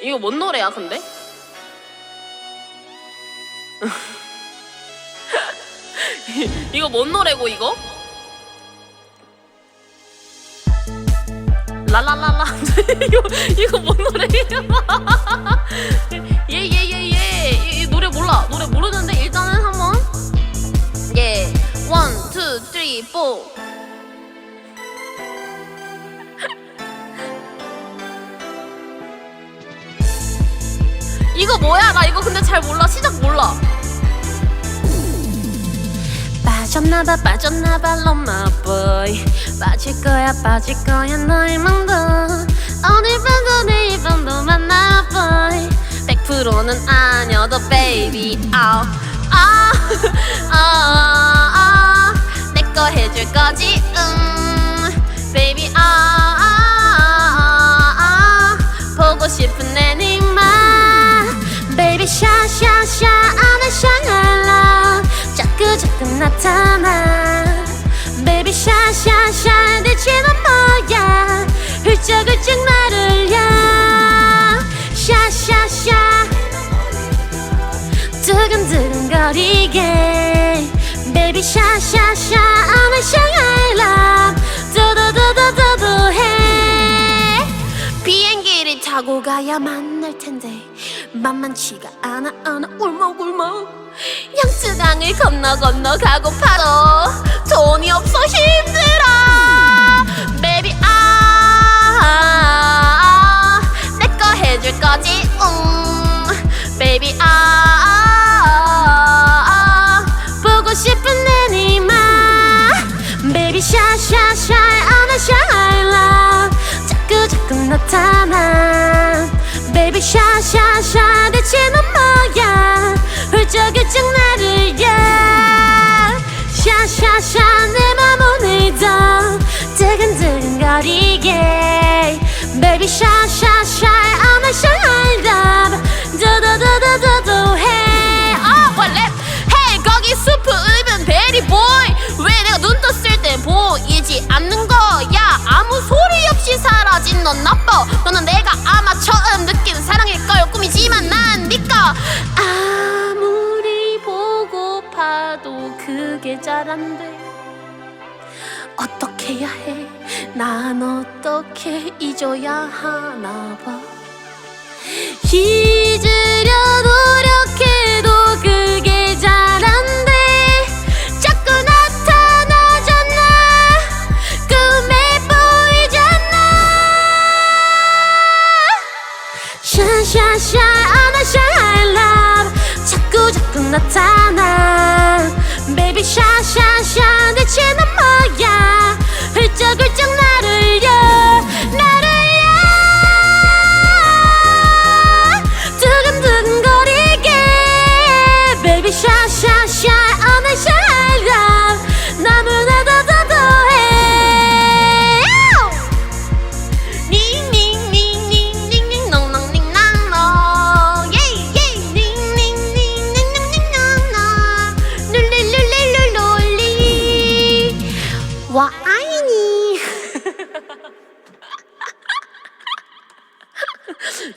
이거 뭔 노래야 근데? 이거 뭔 노래고 이거? 라라라라 이거 이거 뭔 노래예요? 예예예예 이, 이 노래 몰라 노래 모르는데 일단은 한번 예 원, 투, 쓰리, 포 이거 뭐야? 나 이거 근데 잘 몰라. 시작 몰라. 빠졌나봐 빠졌나봐 럼마 boy 빠질 거야 빠질 거야 너의 맘도 오늘 밤도 내일 밤도 만나 boy 100%는 아니어도 baby 아, 아, 아, 아, 내거 해줄 거지 나타나. Baby 샤샤샤 대체 넌 뭐야? 훌쩍훌쩍 나를 향 샤샤샤 두근두근거리게. Baby 샤샤샤 타고 가야 만날 텐데 만만치가 않아 않아. 울먹울먹. 양수강을 건너 건너 가고파도 돈이 없어 힘들어. Baby 아 내 거 해줄 거지 응. Baby 아, 아, 아. 보고 싶은 내니마. Baby 샤샤샤 안아 샤일라 자꾸 자꾸 나타나 baby 샤샤샤 대체 넌 뭐야? 훌쩍훌쩍 나를 향 샤샤샤 내맘 오늘도 두근두근거리게. Baby 샤샤 보고파도 그게 잘 안 돼 어떻게 해야 해? 난 어떻게 잊어야 하나 봐. 잊으려 노력해도 그게 잘 안 돼. 자꾸 나타나잖아. 꿈에 보이잖아. 샤샤샤 아나 샤일라 자꾸 자꾸 나타나 は。